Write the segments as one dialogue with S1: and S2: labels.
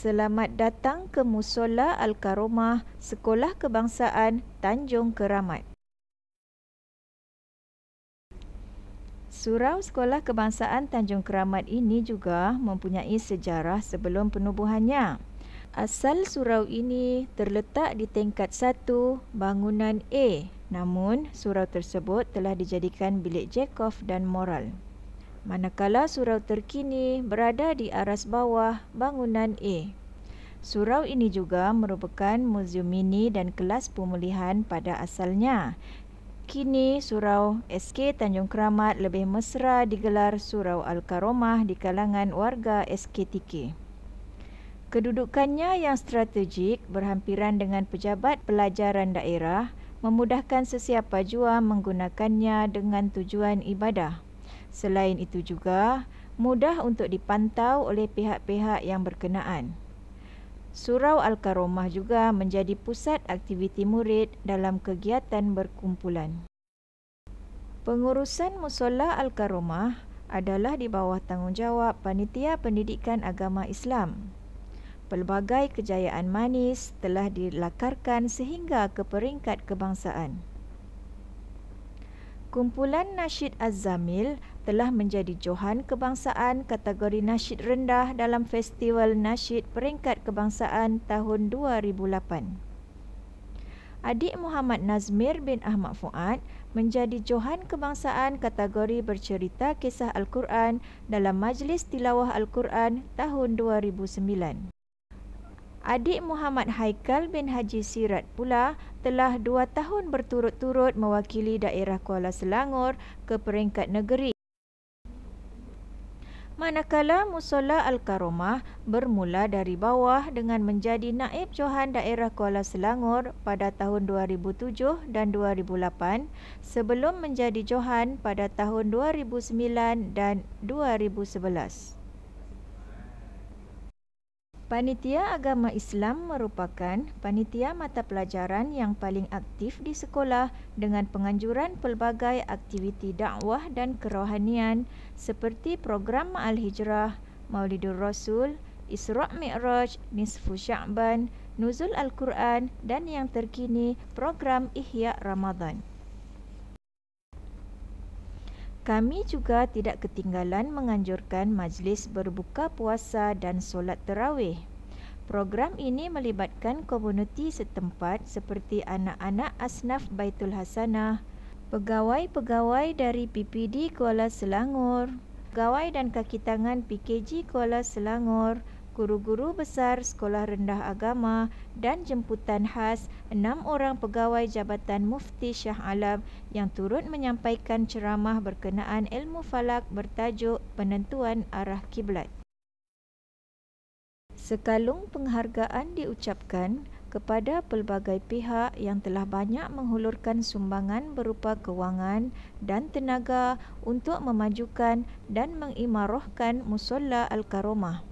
S1: Selamat datang ke Musola Al-Karomah, Sekolah Kebangsaan Tanjung Keramat. Surau Sekolah Kebangsaan Tanjung Keramat ini juga mempunyai sejarah sebelum penubuhannya. Asal surau ini terletak di tingkat satu bangunan A, namun surau tersebut telah dijadikan bilik Jacob dan moral manakala surau terkini berada di aras bawah bangunan A. Surau ini juga merupakan muzium mini dan kelas pemulihan pada asalnya. Kini surau SK Tanjung Keramat lebih mesra digelar Surau Al-Karomah di kalangan warga SKTK. Kedudukannya yang strategik berhampiran dengan pejabat pelajaran daerah memudahkan sesiapa jua menggunakannya dengan tujuan ibadah. Selain itu juga mudah untuk dipantau oleh pihak-pihak yang berkenaan. Surau Al-Karomah juga menjadi pusat aktiviti murid dalam kegiatan berkumpulan. Pengurusan Musola Al-Karomah adalah di bawah tanggungjawab Panitia Pendidikan Agama Islam. Pelbagai kejayaan manis telah dilakarkan sehingga ke peringkat kebangsaan. Kumpulan Nasyid Az-Zamil telah menjadi Johan Kebangsaan kategori nasyid rendah dalam Festival Nasyid Peringkat Kebangsaan tahun 2008. Adik Muhammad Nazmir bin Ahmad Fuad menjadi Johan Kebangsaan kategori bercerita kisah Al-Quran dalam Majlis Tilawah Al-Quran tahun 2009. Adik Muhammad Haikal bin Haji Sirat pula telah dua tahun berturut-turut mewakili daerah Kuala Selangor ke peringkat negeri manakala Musola Al-Karomah bermula dari bawah dengan menjadi naib Johan daerah Kuala Selangor pada tahun 2007 dan 2008 sebelum menjadi Johan pada tahun 2009 dan 2011. Panitia Agama Islam merupakan panitia mata pelajaran yang paling aktif di sekolah dengan penganjuran pelbagai aktiviti dakwah dan kerohanian seperti program Ma'al Hijrah, Maulidur Rasul, Isra' Mi'raj, Nisfu Sya'ban, Nuzul Al-Quran dan yang terkini program Ihya Ramadan. Kami juga tidak ketinggalan menganjurkan majlis berbuka puasa dan solat terawih. Program ini melibatkan komuniti setempat seperti anak-anak asnaf Baitul Hasanah, pegawai-pegawai dari PPD Kuala Selangor, pegawai dan kaki tangan PKG Kuala Selangor, guru-guru besar Sekolah Rendah Agama dan jemputan khas enam orang pegawai Jabatan Mufti Shah Alam yang turut menyampaikan ceramah berkenaan ilmu falak bertajuk Penentuan Arah Kiblat. Sekalung penghargaan diucapkan kepada pelbagai pihak yang telah banyak menghulurkan sumbangan berupa kewangan dan tenaga untuk memajukan dan mengimarahkan Musolla Al-Karomah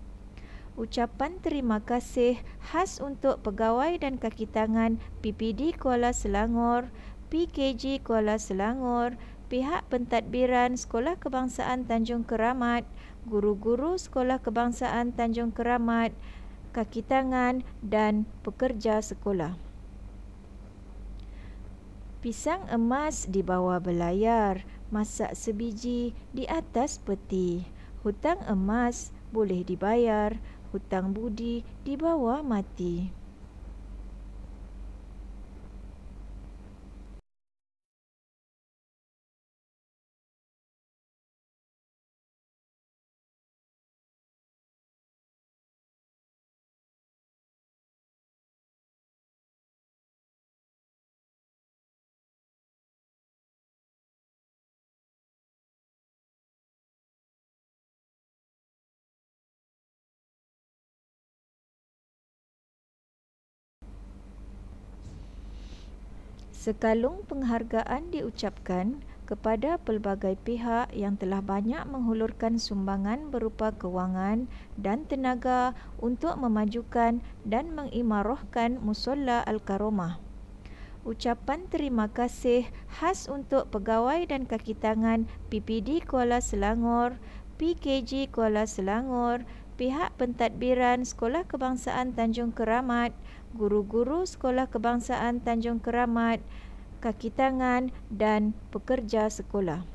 S1: ucapan terima kasih khas untuk pegawai dan kaki tangan PPD Kuala Selangor, PKG Kuala Selangor, pihak pentadbiran Sekolah Kebangsaan Tanjung Keramat, guru-guru Sekolah Kebangsaan Tanjung Keramat, kaki tangan dan pekerja sekolah. Pisang emas di bawah belayar, masak sebiji di atas peti. Hutang emas boleh dibayar, hutang budi di bawah mati. Sekalung penghargaan diucapkan kepada pelbagai pihak yang telah banyak menghulurkan sumbangan berupa kewangan dan tenaga untuk memajukan dan mengimarahkan Musolla Al-Karomah. Ucapan terima kasih khas untuk pegawai dan kaki tangan PPD Kuala Selangor, PKG Kuala Selangor, pihak pentadbiran Sekolah Kebangsaan Tanjung Keramat, guru-guru Sekolah Kebangsaan Tanjung Keramat, kaki tangan dan pekerja sekolah.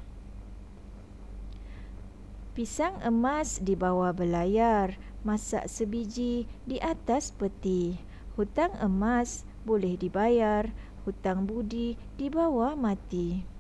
S1: Pisang emas di bawah belayar, masak sebiji di atas peti. Hutang emas boleh dibayar, hutang budi di bawah mati.